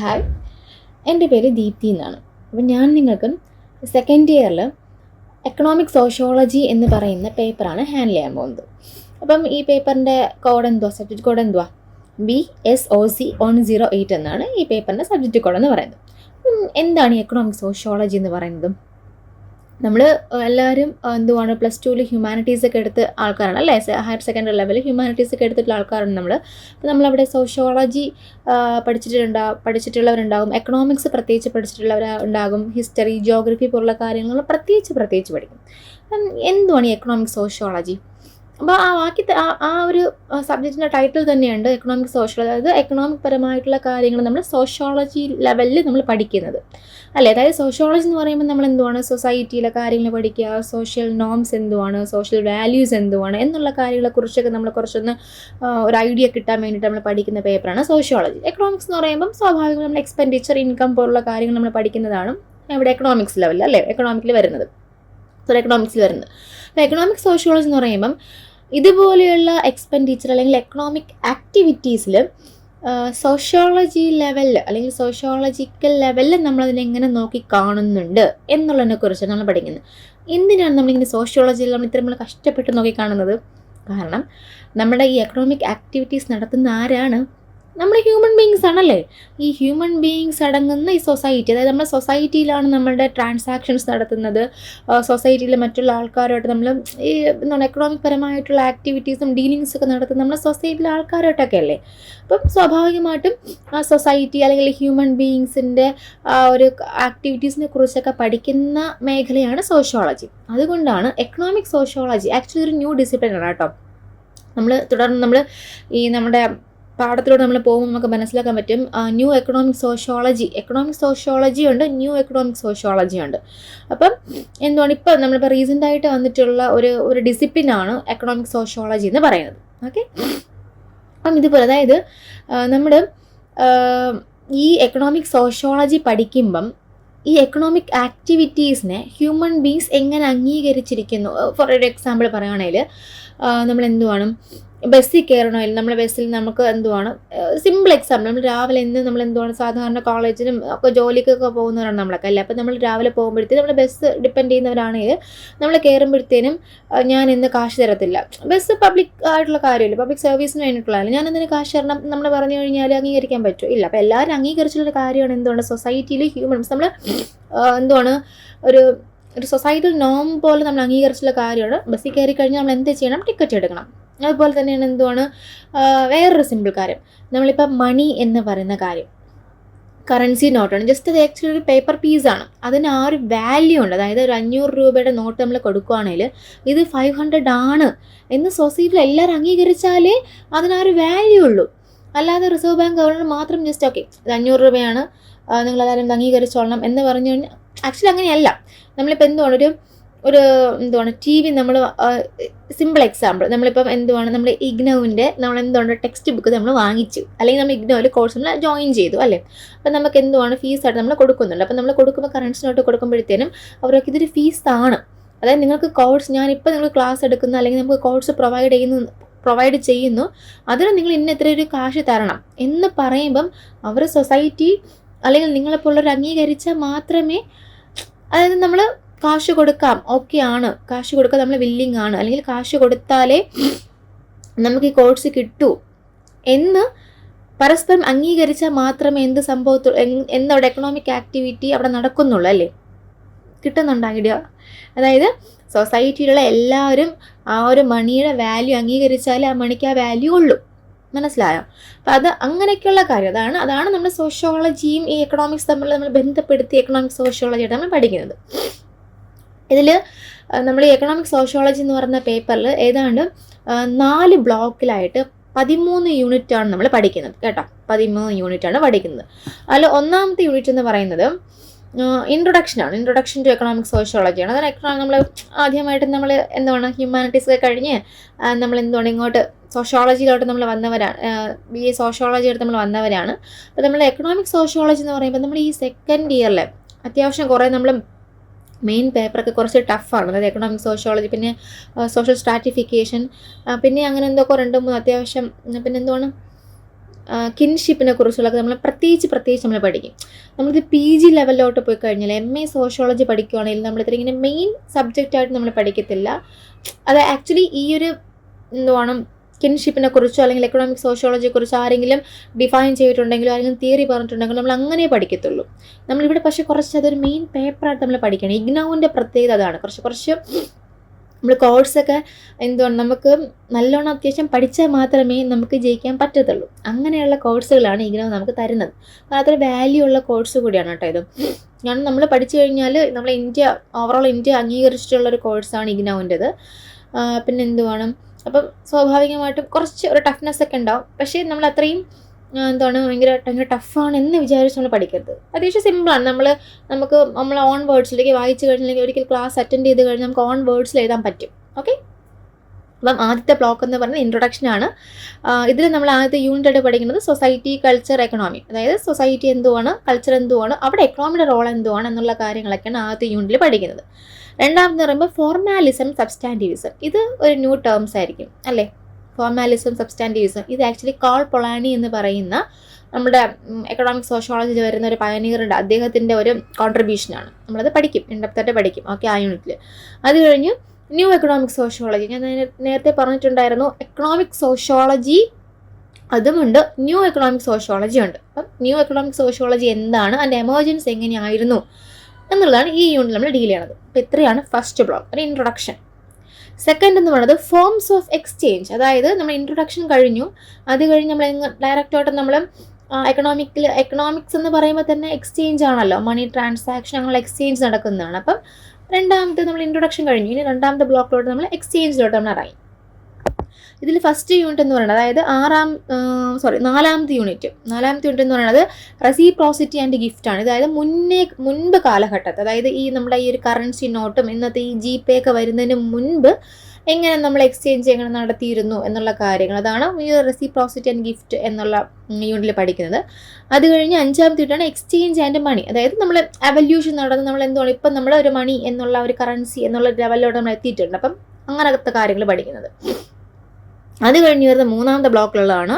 Hi എന്റെ പേര് ദീപ്തി എന്നാണ്. അപ്പം ഞാൻ നിങ്ങൾക്ക് സെക്കൻഡ് ഇയറിൽ എക്കണോമിക് സോഷ്യോളജി എന്ന് പറയുന്ന പേപ്പറാണ് ഹാൻഡിൽ ചെയ്യാൻ പോകുന്നത്. അപ്പം ഈ പേപ്പറിന്റെ കോഡ് എന്തുവാ? സബ്ജക്റ്റ് കോഡ് എന്തുവാ? B S O C one zero eight എന്നാണ് ഈ പേപ്പറിന്റെ സബ്ജക്റ്റ് കോഡ് എന്ന് പറയുന്നത്. എന്താണ് ഈ എക്കണോമിക് സോഷ്യോളജി എന്ന് പറയുന്നത്? നമ്മൾ എല്ലാവരും എന്തുവാണ് പ്ലസ് ടുവിൽ ഹ്യൂമാനിറ്റീസ് ഒക്കെ എടുത്ത് ആൾക്കാരാണ് അല്ലേ? ഹയർ സെക്കൻഡറി ലെവലിൽ ഹ്യൂമാനിറ്റീസ് ഒക്കെ എടുത്തിട്ടുള്ള ആൾക്കാരാണ് നമ്മൾ അപ്പോൾ നമ്മളവിടെ സോഷ്യോളജി പഠിച്ചിട്ടുണ്ടാകും പഠിച്ചിട്ടുള്ളവരുണ്ടാകും. എക്കണോമിക്സ് പ്രത്യേകിച്ച് പഠിച്ചിട്ടുള്ളവർ ഉണ്ടാകും. ഹിസ്റ്ററി ജോഗ്രഫി പോലുള്ള കാര്യങ്ങൾ പ്രത്യേകിച്ച് പ്രത്യേകിച്ച് പഠിക്കും. എന്തുവാണ് ഈ എക്കണോമിക്സ് സോഷ്യോളജി അപ്പോൾ ആ ബാക്കി ആ- ഒരു സബ്ജക്റ്റിന്റെ ടൈറ്റിൽ തന്നെയുണ്ട് എക്കണോമിക് സോഷ്യൽ അതായത് എക്കണോമിക് പരമായിട്ടുള്ള കാര്യങ്ങൾ നമ്മൾ സോഷ്യോളജി ലെവലിൽ നമ്മൾ പഠിക്കുന്നത്. അല്ലേ? അതായത് സോഷ്യോളജി എന്ന് പറയുമ്പോൾ നമ്മൾ എന്തുവാണ്? സൊസൈറ്റിയിലെ കാര്യങ്ങൾ പഠിക്കുക സോഷ്യൽ നോംസ് എന്തുവാണ്? സോഷ്യൽ വാല്യൂസ് എന്തുവാണ്? എന്നുള്ള കാര്യങ്ങളെക്കുറിച്ചൊക്കെ നമ്മൾ കുറച്ചൊന്ന് ഒരു ഐഡിയ കിട്ടാൻ വേണ്ടിയിട്ട് നമ്മൾ പഠിക്കുന്ന പേപ്പറാണ് സോഷ്യോളജി എക്കണോമിക്സ് എന്ന് പറയുമ്പം സ്വാഭാവികം നമ്മൾ എക്സ്പെൻഡിച്ചർ ഇൻകം പോലുള്ള കാര്യങ്ങൾ നമ്മൾ പഠിക്കുന്നതാണ് ഇവിടെ എക്കണോമിക്സ് ലെവലിൽ അല്ലേ? എക്കണോമിക്കിൽ വരുന്നത്. സോറി എക്കണോമിക്സിൽ വരുന്നത്. അപ്പോൾ എക്കണോമിക് സോഷ്യോളജി എന്ന് പറയുമ്പം ഇതുപോലെയുള്ള എക്സ്പെൻഡിച്ചർ അല്ലെങ്കിൽ എക്കണോമിക് ആക്ടിവിറ്റീസിൽ സോഷ്യോളജി ലെവലിൽ അല്ലെങ്കിൽ സോഷ്യോളജിക്കൽ ലെവലിൽ നമ്മളതിനെ എങ്ങനെ നോക്കി കാണുന്നുണ്ട് എന്നുള്ളതിനെ കുറിച്ചാണ് നമ്മൾ പഠിക്കുന്നത്. എന്തിനാണ് നമ്മളിങ്ങനെ സോഷ്യോളജിയിൽ നമ്മൾ ഇത്ര നമ്മൾ കഷ്ടപ്പെട്ട് നോക്കി കാണുന്നത്? കാരണം നമ്മുടെ ഈ എക്കണോമിക് ആക്ടിവിറ്റീസ് നടത്തുന്ന ആരാണ്? നമ്മൾ ഹ്യൂമൻ ബീങ്സ് ആണല്ലേ? ഈ ഹ്യൂമൻ ബീങ്സ് അടങ്ങുന്ന ഈ സൊസൈറ്റി അതായത് നമ്മുടെ സൊസൈറ്റിയിലാണ് നമ്മളുടെ ട്രാൻസാക്ഷൻസ് നടത്തുന്നത്. സൊസൈറ്റിയിലെ മറ്റുള്ള ആൾക്കാരുമായിട്ട് നമ്മൾ ഈ എന്താണ് എക്കണോമിക് പരമായിട്ടുള്ള ആക്ടിവിറ്റീസും ഡീലിങ്സ് ഒക്കെ നടത്തുന്നത് നമ്മുടെ സൊസൈറ്റിയിലെ ആൾക്കാരുമായിട്ടൊക്കെ അല്ലേ? അപ്പം സ്വാഭാവികമായിട്ടും ആ സൊസൈറ്റി അല്ലെങ്കിൽ ഹ്യൂമൻ ബീങ്സിന്റെ ഒരു ആക്ടിവിറ്റീസിനെ കുറിച്ചൊക്കെ പഠിക്കുന്ന മേഖലയാണ് സോഷ്യോളജി അതുകൊണ്ടാണ് എക്കണോമിക് സോഷ്യോളജി ആക്ച്വലി ഒരു ന്യൂ ഡിസിപ്ലിനാണ് കേട്ടോ. നമ്മൾ തുടർന്ന് നമ്മൾ ഈ നമ്മുടെ പാഠത്തിലൂടെ നമ്മൾ പോകുമ്പോൾ നമുക്ക് മനസ്സിലാക്കാൻ പറ്റും new economic sociology economic sociology ഉണ്ട് ന്യൂ എക്കണോമിക് സോഷ്യോളജി ഉണ്ട്. അപ്പം എന്തുകൊണ്ട് ഇപ്പം നമ്മളിപ്പോൾ റീസെന്റ് ആയിട്ട് വന്നിട്ടുള്ള ഒരു ഒരു ഡിസിപ്ലിനാണ് എക്കണോമിക് സോഷ്യോളജി എന്ന് പറയുന്നത്. ഓക്കെ അപ്പം ഇതുപോലെ അതായത് നമ്മൾ ഈ എക്കണോമിക് സോഷ്യോളജി പഠിക്കുമ്പം ഈ എക്കണോമിക് ആക്ടിവിറ്റീസിനെ ഹ്യൂമൻ ബീങ്സ് എങ്ങനെ അംഗീകരിച്ചിരിക്കുന്നു? ഫോർ ഒരു എക്സാമ്പിൾ പറയുകയാണെങ്കിൽ നമ്മൾ എന്തുവാണ് ബസ്സിൽ കയറണമെങ്കിൽ നമ്മുടെ ബസ്സിൽ നമുക്ക് എന്തുവാണ് സിമ്പിൾ എക്സാമ്പിൾ നമ്മൾ രാവിലെ ഇന്ന് നമ്മൾ എന്തുവാണ് സാധാരണ കോളേജിനും ഒക്കെ ജോലിക്കൊക്കെ പോകുന്നവരാണ് നമ്മളൊക്കെ അല്ലേ? അപ്പോൾ നമ്മൾ രാവിലെ പോകുമ്പോഴത്തേക്കും നമ്മൾ ബസ് ഡിപ്പെൻഡ് ചെയ്യുന്നവരാണെങ്കിൽ നമ്മൾ കയറുമ്പോഴത്തേനും ഞാൻ ഇന്ന് കാശ് തരത്തില്ല. ബസ് പബ്ലിക് ആയിട്ടുള്ള കാര്യമില്ല. പബ്ലിക് സർവീസിന് വേണ്ടിയിട്ടുള്ളതല്ല. ഞാൻ എന്തിനു കാശ് തരണം നമ്മൾ പറഞ്ഞു കഴിഞ്ഞാൽ അംഗീകരിക്കാൻ പറ്റും. ഇല്ല. അപ്പോൾ എല്ലാവരും അംഗീകരിച്ചിട്ടുള്ള കാര്യമാണ് എന്തുകൊണ്ട് സൊസൈറ്റിയിൽ ഹ്യൂമൻസ് നമ്മൾ എന്തുവാണ് ഒരു ഒരു സൊസൈറ്റിയിൽ നോം പോലെ നമ്മൾ അംഗീകരിച്ചിട്ടുള്ള കാര്യമാണ്. ബസ്സിൽ കയറി കഴിഞ്ഞാൽ നമ്മൾ എന്ത് ചെയ്യണം? ടിക്കറ്റ് എടുക്കണം. അതുപോലെ തന്നെയാണ് എന്തുവാണ്? വേറൊരു സിമ്പിൾ കാര്യം. നമ്മളിപ്പോൾ മണി എന്ന് പറയുന്ന കാര്യം. കറൻസി നോട്ടാണ് ജസ്റ്റ് അത് ആക്ച്വലി ഒരു പേപ്പർ പീസാണ് അതിന് ആ ഒരു വാല്യൂ ഉണ്ട്. അതായത് ഒരു അഞ്ഞൂറ് രൂപയുടെ നോട്ട് നമ്മൾ കൊടുക്കുകയാണെങ്കിൽ ഇത് ഫൈവ് ഹൺഡ്രഡ് ആണ് എന്ന് സൊസൈറ്റിയിൽ എല്ലാവരും അംഗീകരിച്ചാലേ അതിന് ഒരു വാല്യൂ ഉള്ളൂ. അല്ലാതെ റിസർവ് ബാങ്ക് ഗവർണർ മാത്രം ജസ്റ്റ് ഓക്കെ ഇത് അഞ്ഞൂറ് രൂപയാണ്. നിങ്ങളെല്ലാവരും അംഗീകരിച്ചോളണം എന്ന് പറഞ്ഞു കഴിഞ്ഞാൽ ആക്ച്വലി അങ്ങനെയല്ല. നമ്മളിപ്പോൾ എന്തുവാണ്? ഒരു ഒരു എന്തുവാണ് ടി വി നമ്മൾ സിമ്പിൾ എക്സാമ്പിൾ നമ്മളിപ്പം എന്തുവാണ് നമ്മൾ ഇഗ്നോവിന്റെ നമ്മൾ എന്തുകൊണ്ട് ടെക്സ്റ്റ് ബുക്ക് നമ്മൾ വാങ്ങിച്ചു. അല്ലെങ്കിൽ നമ്മൾ ഇഗ്നോയിൽ കോഴ്സ് നമ്മൾ ജോയിൻ ചെയ്തു അല്ലേ? അപ്പം നമുക്ക് എന്തുവാണ് ഫീസായിട്ട് നമ്മൾ കൊടുക്കുന്നുണ്ട്. അപ്പം നമ്മൾ കൊടുക്കുമ്പോൾ കറൻസി നോട്ട് കൊടുക്കുമ്പോഴത്തേനും അവർക്ക് ഇതൊരു ആണ്. അതായത് നിങ്ങൾക്ക് കോഴ്സ് ഞാനിപ്പോൾ നിങ്ങൾ ക്ലാസ് എടുക്കുന്ന അല്ലെങ്കിൽ നമുക്ക് കോഴ്സ് പ്രൊവൈഡ് ചെയ്യുന്നു പ്രൊവൈഡ് ചെയ്യുന്നു അതിന് നിങ്ങൾ ഇന്ന ഇത്ര ഒരു കാശ് തരണം എന്ന് പറയുമ്പം അവർ സൊസൈറ്റി അല്ലെങ്കിൽ നിങ്ങളെപ്പോലുള്ളവർ അംഗീകരിച്ചാൽ മാത്രമേ അതായത് നമ്മൾ കാശ് കൊടുക്കാം. ഓക്കെ ആണ്. കാശ് കൊടുക്കാൻ നമ്മൾ വില്ലിങ് ആണ്. അല്ലെങ്കിൽ കാശ് കൊടുത്താലേ നമുക്ക് ഈ കോഴ്സ് കിട്ടൂ. എന്ന് പരസ്പരം അംഗീകരിച്ചാൽ മാത്രമേ എന്ത് സംഭവത്തു എന്തവിടെ എക്കണോമിക് ആക്ടിവിറ്റി അവിടെ നടക്കുന്നുള്ളൂ അല്ലേ? കിട്ടുന്നുണ്ട് ഐഡിയ അതായത് സൊസൈറ്റിയിലുള്ള എല്ലാവരും ആ ഒരു മണിയുടെ വാല്യൂ അംഗീകരിച്ചാലേ ആ മണിക്ക് ആ വാല്യൂ ഉള്ളൂ. മനസ്സിലായോ? അപ്പം അത് അങ്ങനെയൊക്കെയുള്ള കാര്യം. അതാണ് അതാണ് നമ്മുടെ സോഷ്യോളജിയും ഈ എക്കണോമിക്സ് തമ്മിൽ നമ്മൾ ബന്ധപ്പെടുത്തി എക്കണോമിക് സോഷ്യോളജിയായിട്ട് നമ്മൾ പഠിക്കുന്നത്. ഇതിൽ നമ്മൾ എക്കണോമിക് സോഷ്യോളജി എന്ന് പറയുന്ന പേപ്പറിൽ ഏതാണ്ട് നാല് ബ്ലോക്കിലായിട്ട് പതിമൂന്ന് യൂണിറ്റാണ് നമ്മൾ പഠിക്കുന്നത് കേട്ടോ. പതിമൂന്ന് യൂണിറ്റാണ് പഠിക്കുന്നത്. അതിൽ ഒന്നാമത്തെ യൂണിറ്റ് എന്ന് പറയുന്നത് ഇൻട്രൊഡക്ഷനാണ് ഇൻട്രൊഡക്ഷൻ ടു എക്കണോമിക് സോഷ്യോളജിയാണ് അതായത് എക്കണോമിക് നമ്മൾ ആദ്യമായിട്ട് നമ്മൾ എന്താണ് ഹ്യൂമാനിറ്റീസ് ഒക്കെ കഴിഞ്ഞ് നമ്മൾ എന്താണ് ഇങ്ങോട്ട് സോഷ്യോളജിയിലോട്ട് നമ്മൾ വന്നവരാണ് ബി എ സോഷ്യോളജി എടുത്ത് നമ്മൾ വന്നവരാണ്. അപ്പോൾ നമ്മൾ എക്കണോമിക് സോഷ്യോളജി എന്ന് പറയുമ്പോൾ നമ്മൾ ഈ സെക്കൻഡ് ഇയറിൽ അത്യാവശ്യം കുറേ നമ്മൾ മെയിൻ പേപ്പറൊക്കെ കുറച്ച് ടഫാണ് അതായത് എക്കണോമിക് സോഷ്യോളജി പിന്നെ സോഷ്യൽ സ്ട്രാറ്റിഫിക്കേഷൻ പിന്നെ അങ്ങനെ എന്തൊക്കെ രണ്ട് മൂന്ന് അത്യാവശ്യം പിന്നെ എന്തുവാണ്? കിൻഷിപ്പിനെ കുറിച്ചുള്ളൊക്കെ നമ്മൾ പ്രത്യേകിച്ച് പ്രത്യേകിച്ച് നമ്മൾ പഠിക്കും. നമ്മളിത് പി ജി ലെവലിലോട്ട് പോയി കഴിഞ്ഞാൽ എം എ സോഷ്യോളജി നമ്മൾ നമ്മളിത്ര ഇങ്ങനെ മെയിൻ സബ്ജക്റ്റായിട്ട് നമ്മൾ പഠിക്കത്തില്ല. അത് ആക്ച്വലി ഈ ഒരു എന്തുവാണ് കിൻഷിപ്പിനെ കുറിച്ചോ അല്ലെങ്കിൽ എക്കണോമിക് സോഷ്യോളജിയെ കുറിച്ചോ ആരെങ്കിലും ഡിഫൈൻ ചെയ്തിട്ടുണ്ടെങ്കിലും ആരെങ്കിലും തിയറി പറഞ്ഞിട്ടുണ്ടെങ്കിലും നമ്മൾ അങ്ങനെ പഠിക്കത്തുള്ളൂ. നമ്മളിവിടെ പക്ഷേ കുറച്ച് അതൊരു മെയിൻ പേപ്പറായിട്ട് നമ്മൾ പഠിക്കണം ഇഗ്നോവിന്റെ പ്രത്യേകത അതാണ്. കുറച്ച് കുറച്ച് നമ്മൾ കോഴ്സൊക്കെ എന്തുകൊണ്ട് നമുക്ക് നല്ലോണം അത്യാവശ്യം പഠിച്ചാൽ മാത്രമേ നമുക്ക് ജയിക്കാൻ പറ്റത്തുള്ളൂ. അങ്ങനെയുള്ള കോഴ്സുകളാണ് ഇഗ്നോ നമുക്ക് തരുന്നത്. അപ്പോൾ അത്ര വാല്യൂ ഉള്ള കോഴ്സ് കൂടിയാണ് കേട്ടോ ഇത്. ഞാൻ നമ്മൾ പഠിച്ചു കഴിഞ്ഞാൽ നമ്മൾ ഇന്ത്യ ഓവറോൾ ഇന്ത്യ അംഗീകരിച്ചിട്ടുള്ള ഒരു കോഴ്സാണ് ഇഗ്നോവിന്റെത്. പിന്നെ എന്തുവാണ്? അപ്പം സ്വാഭാവികമായിട്ടും കുറച്ച് ഒരു ടഫ്നെസ് ഒക്കെ ഉണ്ടാവും. പക്ഷേ നമ്മൾ അത്രയും എന്താണ് ഭയങ്കര ഭയങ്കര ടഫാണ് എന്ന് വിചാരിച്ച് നമ്മൾ പഠിക്കരുത്. അത്യാവശ്യം സിമ്പിളാണ് നമ്മൾ നമുക്ക് നമ്മൾ ഓൺ വേർഡ്സിലേക്ക് വായിച്ചു കഴിഞ്ഞില്ലെങ്കിൽ ഒരിക്കൽ ക്ലാസ് അറ്റൻഡ് ചെയ്ത് കഴിഞ്ഞാൽ നമുക്ക് ഓൺ വേർഡ്സിൽ എഴുതാൻ പറ്റും. ഓക്കെ അപ്പം ആദ്യത്തെ ബ്ലോക്ക് എന്ന് പറയുന്നത് ഇൻട്രൊഡക്ഷൻ ആണ്. ഇതിൽ നമ്മൾ ആദ്യത്തെ യൂണിറ്റ് ആയിട്ട് പഠിക്കുന്നത് സൊസൈറ്റി കൾച്ചർ എക്കണോമി അതായത് സൊസൈറ്റി എന്തുവാണ് കൾച്ചർ എന്തുവാണ് അവിടെ എക്കണോമിയുടെ റോൾ എന്തുവാണ് എന്നുള്ള കാര്യങ്ങളൊക്കെയാണ് ആദ്യത്തെ യൂണിറ്റിൽ പഠിക്കുന്നത്. രണ്ടാമതെന്ന് പറയുമ്പോൾ ഫോർമാലിസം സബ്സ്റ്റാന്റീവിസം ഇത് ഒരു ന്യൂ ടേംസ് ആയിരിക്കും അല്ലേ? ഫോർമാലിസം സബ്സ്റ്റാന്റീവിസം ഇത് ആക്ച്വലി കാൾ പൊളാനി എന്ന് പറയുന്ന നമ്മുടെ എക്കണോമിക് സോഷ്യോളജിയിൽ വരുന്ന ഒരു പയനീറുണ്ട് അദ്ദേഹത്തിന്റെ ഒരു കോൺട്രിബ്യൂഷനാണ് നമ്മളത് പഠിക്കും രണ്ടാമത്തെ പഠിക്കും. ഓക്കെ ആ യൂണിറ്റിൽ അത് കഴിഞ്ഞ് ന്യൂ എക്കണോമിക് സോഷ്യോളജി ഞാൻ നേരത്തെ പറഞ്ഞിട്ടുണ്ടായിരുന്നു എക്കണോമിക് സോഷ്യോളജി അതുമുണ്ട് ന്യൂ എക്കണോമിക് സോഷ്യോളജി ഉണ്ട്. അപ്പം ന്യൂ എക്കണോമിക് സോഷ്യോളജി എന്താണ് അതിന്റെ എമർജൻസ് എങ്ങനെയായിരുന്നു എന്നുള്ളതാണ് ഈ യൂണിറ്റ് നമ്മൾ ഡീൽ ചെയ്യണത്. അപ്പോൾ ഇത്രയാണ് ഫസ്റ്റ് ബ്ലോക്ക് ഒരു ഇൻട്രൊഡക്ഷൻ സെക്കൻഡ് എന്ന് പറയുന്നത് ഫോംസ് ഓഫ് എക്സ്ചേഞ്ച് അതായത് നമ്മൾ ഇൻട്രൊഡക്ഷൻ കഴിഞ്ഞു അത് കഴിഞ്ഞ് നമ്മൾ ഡയറക്റ്റായിട്ട് നമ്മൾ എക്കണോമിക്കിൽ എക്കണോമിക്സ് എന്ന് പറയുമ്പോൾ തന്നെ എക്സ്ചേഞ്ച് ആണല്ലോ. മണി ട്രാൻസാക്ഷൻ അങ്ങനെ എക്സ്ചേഞ്ച് നടക്കുന്നതാണ്. അപ്പം രണ്ടാമത്തെ നമ്മൾ ഇൻട്രൊഡക്ഷൻ കഴിഞ്ഞു. ഇനി രണ്ടാമത്തെ ബ്ലോക്കിലോട്ട് നമ്മൾ എക്സ്ചേഞ്ചിലോട്ട് നമ്മൾ ഇറങ്ങി ഇതിൽ ഫസ്റ്റ് യൂണിറ്റ് എന്ന് പറയുന്നത് അതായത് ആറാം സോറി നാലാമത്തെ യൂണിറ്റ് നാലാമത്തെ യൂണിറ്റ് എന്ന് പറയുന്നത് റെസിപ്രോസിറ്റി ആൻഡ് ഗിഫ്റ്റ് ആണ്. അതായത് മുന്നേ മുൻപ് കാലഘട്ടത്ത് അതായത് ഈ നമ്മുടെ ഈ ഒരു കറൻസി നോട്ടും ഇന്നത്തെ ഈ ജി പേ ഒക്കെ വരുന്നതിന് മുൻപ് എങ്ങനെ നമ്മൾ എക്സ്ചേഞ്ച് എങ്ങനെ നടത്തിയിരുന്നു എന്നുള്ള കാര്യങ്ങൾ. അതാണ് ഈ റെസിപ്രോസിറ്റി ആൻഡ് ഗിഫ്റ്റ് എന്നുള്ള യൂണിറ്റിൽ പഠിക്കുന്നത്. അത് കഴിഞ്ഞ് അഞ്ചാമത്തെ യൂണിറ്റാണ് എക്സ്ചേഞ്ച് ആൻഡ് മണി അതായത് നമ്മൾ അവല്യൂഷൻ നടന്ന് നമ്മൾ എന്താണ് ഇപ്പം നമ്മൾ ഒരു മണി എന്നുള്ള ഒരു കറൻസി എന്നുള്ള ലെവലിലോട്ട് നമ്മൾ എത്തിയിട്ടുണ്ട്. അപ്പം അങ്ങനത്തെ കാര്യങ്ങൾ പഠിക്കുന്നത്. അത് കഴിഞ്ഞ് വരുന്ന മൂന്നാമത്തെ ബ്ലോക്കിലുള്ളതാണ്.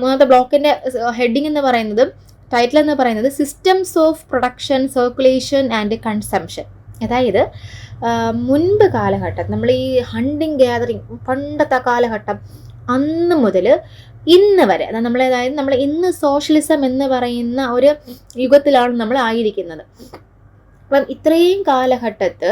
മൂന്നാമത്തെ ബ്ലോക്കിന്റെ ഹെഡിങ് എന്ന് പറയുന്നത് ടൈറ്റിൽ എന്ന് പറയുന്നത് systems of production circulation and consumption അതായത് മുൻപ് കാലഘട്ടം നമ്മൾ ഈ ഹണ്ടിങ് ഗ്യാതറിങ് പണ്ടത്തെ കാലഘട്ടം അന്ന് മുതൽ ഇന്ന് വരെ നമ്മൾ അതായത് നമ്മൾ ഇന്ന് സോഷ്യലിസം എന്ന് പറയുന്ന ഒരു യുഗത്തിലാണ് നമ്മൾ ആയിരിക്കുന്നത്. അപ്പം ഇത്രയും കാലഘട്ടത്ത്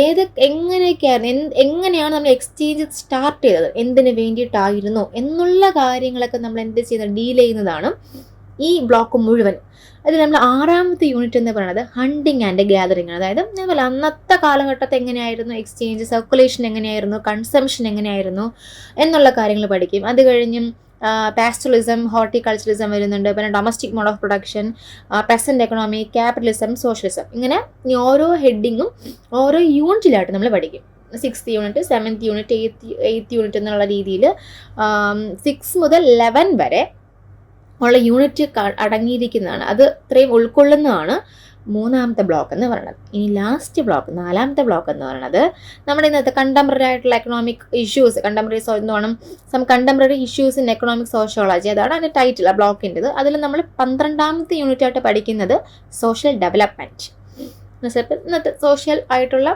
ഏത് എങ്ങനെയൊക്കെയായിരുന്നു എങ്ങനെയാണ് നമ്മൾ എക്സ്ചേഞ്ച് സ്റ്റാർട്ട് ചെയ്തത്? എന്തിനു വേണ്ടിയിട്ടായിരുന്നു? എന്നുള്ള കാര്യങ്ങളൊക്കെ നമ്മൾ എന്ത് ചെയ്യുന്നത് ഡീൽ ചെയ്യുന്നതാണ് ഈ ബ്ലോക്ക് മുഴുവൻ. അതിൽ നമ്മൾ ആറാമത്തെ യൂണിറ്റ് എന്ന് പറയുന്നത് ഹണ്ടിങ് ആൻഡ് ഗ്യാതറിങ് അതായത് ഞാൻ അന്നത്തെ കാലഘട്ടത്തെ എങ്ങനെയായിരുന്നു എക്സ്ചേഞ്ച് സർക്കുലേഷൻ എങ്ങനെയായിരുന്നു കൺസംഷൻ എങ്ങനെയായിരുന്നു എന്നുള്ള കാര്യങ്ങൾ പഠിക്കും. അത് കഴിഞ്ഞും പാസ്റ്റലിസം ഹോർട്ടിക്കൾച്ചറിസം വരുന്നുണ്ട്. പിന്നെ domestic mode of production present economy capitalism socialism ഇങ്ങനെ ഓരോ ഹെഡിങ്ങും ഓരോ യൂണിറ്റിലായിട്ട് നമ്മൾ പഠിക്കും. Sixth unit seventh unit eighth eighth unit എന്നുള്ള രീതിയിൽ സിക്സ് മുതൽ ലെവൻ വരെ ഉള്ള യൂണിറ്റ് അടങ്ങിയിരിക്കുന്നതാണ്. അത് ഇത്രയും ഉൾക്കൊള്ളുന്നതാണ് മൂന്നാമത്തെ ബ്ലോക്ക് എന്ന് പറയുന്നത്. ഇനി ലാസ്റ്റ് ബ്ലോക്ക് നാലാമത്തെ ബ്ലോക്ക് എന്ന് പറയുന്നത് നമ്മുടെ ഇന്നത്തെ കണ്ടംപററി ആയിട്ടുള്ള economic issues contemporary so എന്തുവാണം? Some contemporary issues in economic sociology അതാണ് അതിന്റെ ടൈറ്റിൽ ആ ബ്ലോക്കിന്റെത് അതിൽ നമ്മൾ പന്ത്രണ്ടാമത്തെ യൂണിറ്റ് ആയിട്ട് പഠിക്കുന്നത് സോഷ്യൽ ഡെവലപ്മെന്റ് ഇന്നത്തെ സോഷ്യൽ ആയിട്ടുള്ള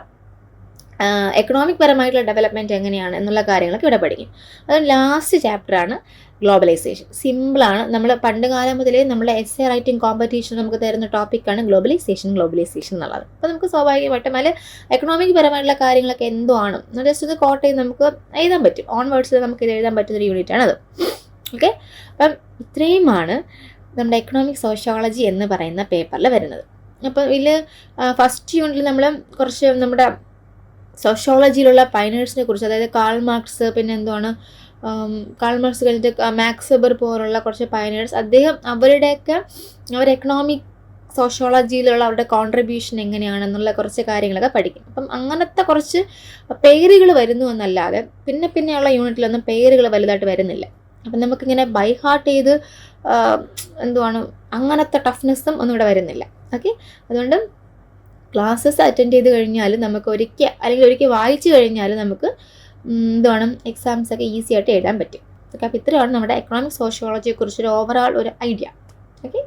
എക്കണോമിക് പരമായിട്ടുള്ള ഡെവലപ്മെന്റ് എങ്ങനെയാണ് എന്നുള്ള കാര്യങ്ങളൊക്കെ ഇവിടെ പഠിക്കും. അത് ലാസ്റ്റ് ചാപ്റ്ററാണ് ഗ്ലോബലൈസേഷൻ സിമ്പിളാണ് നമ്മൾ പണ്ട് കാലം മുതലേ നമ്മളെ എസ് എ റൈറ്റിംഗ് കോമ്പറ്റീഷൻ നമുക്ക് തരുന്ന ടോപ്പിക്കാണ് ഗ്ലോബലൈസേഷൻ ഗ്ലോബലൈസേഷൻ എന്നുള്ളത്. അപ്പോൾ നമുക്ക് സ്വാഭാവികമായിട്ടും അതിൽ എക്കണോമിക് പരമായിട്ടുള്ള കാര്യങ്ങളൊക്കെ എന്തോ ആണ് ജസ്റ്റ് ഇത് കോട്ട് നമുക്ക് എഴുതാൻ പറ്റും. ഓൺ വേർഡ്സിൽ നമുക്ക് ഇത് എഴുതാൻ പറ്റുന്ന ഒരു യൂണിറ്റ് ആണത്. ഓക്കെ അപ്പം ഇത്രയുമാണ് നമ്മുടെ എക്കണോമിക് സോഷ്യോളജി എന്ന് പറയുന്ന പേപ്പറിൽ വരുന്നത്. അപ്പോൾ ഇതിൽ ഫസ്റ്റ് യൂണിറ്റിൽ നമ്മൾ കുറച്ച് നമ്മുടെ സോഷ്യോളജിയിലുള്ള പൈനേഴ്സിനെ കുറിച്ച് അതായത് കാൾ മാർക്സ് പിന്നെ എന്താണ് കാൾ മാർക്സ് കഴിഞ്ഞിട്ട് മാക്സ് വെബർ പോലുള്ള കുറച്ച് പൈനേഴ്സ് അദ്ദേഹം അവരുടെയൊക്കെ അവർ എക്കണോമിക് സോഷ്യോളജിയിലുള്ള അവരുടെ കോൺട്രിബ്യൂഷൻ എങ്ങനെയാണെന്നുള്ള കുറച്ച് കാര്യങ്ങളൊക്കെ പഠിക്കും. അപ്പം അങ്ങനത്തെ കുറച്ച് പേരുകൾ വരുന്നു എന്നല്ലാതെ പിന്നെ പിന്നെയുള്ള യൂണിറ്റിലൊന്നും പേരുകൾ വലുതായിട്ട് വരുന്നില്ല. അപ്പം നമുക്കിങ്ങനെ ബൈ ഹാർട്ട് ചെയ്ത് എന്തുവാണ് അങ്ങനത്തെ ടഫ്നെസ്സും ഒന്നും ഇവിടെ വരുന്നില്ല. ഓക്കെ അതുകൊണ്ട് ക്ലാസ്സസ് അറ്റൻഡ് ചെയ്ത് കഴിഞ്ഞാൽ നമുക്ക് ഒരിക്കൽ അല്ലെങ്കിൽ ഒരിക്കൽ വായിച്ചു കഴിഞ്ഞാൽ നമുക്ക് എന്താണ് എക്സാംസ് ഒക്കെ ഈസി ആയിട്ട് എഴുതാൻ പറ്റും. ഓക്കെ അപ്പോൾ ഇത്രയാണ് നമ്മുടെ എക്കണോമിക് സോഷ്യോളജിയെക്കുറിച്ചൊരു ഓവറോൾ ഒരു ഐഡിയ ഓക്കെ?